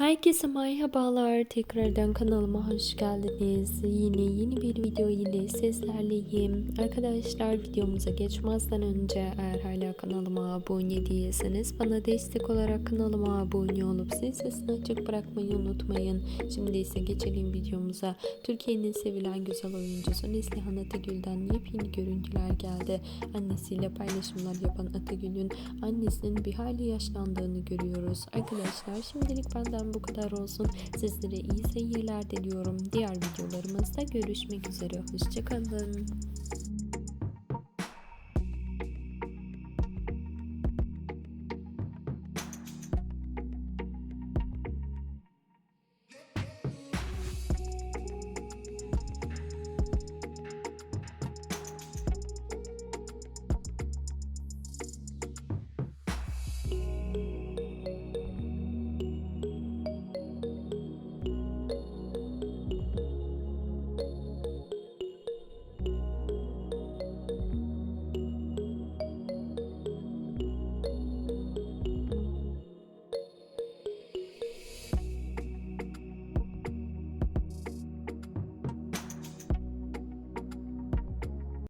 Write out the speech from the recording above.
Herkese merhabalar. Tekrardan kanalıma hoş geldiniz. Yine yeni bir video ile sizlerleyim. Arkadaşlar videomuza geçmezden önce eğer hala abone değilseniz bana destek olarak kanalıma abone olup zil sesini açık bırakmayı unutmayın. Şimdi ise geçelim videomuza. Türkiye'nin sevilen güzel oyuncusu Neslihan Atagül'den yepyeni görüntüler geldi. Annesiyle paylaşımlar yapan Atagül'ün annesinin bir hayli yaşlandığını görüyoruz. Arkadaşlar şimdilik benden bu kadar olsun. Sizlere iyi seyirler diliyorum. Diğer videolarımızda görüşmek üzere. Hoşçakalın.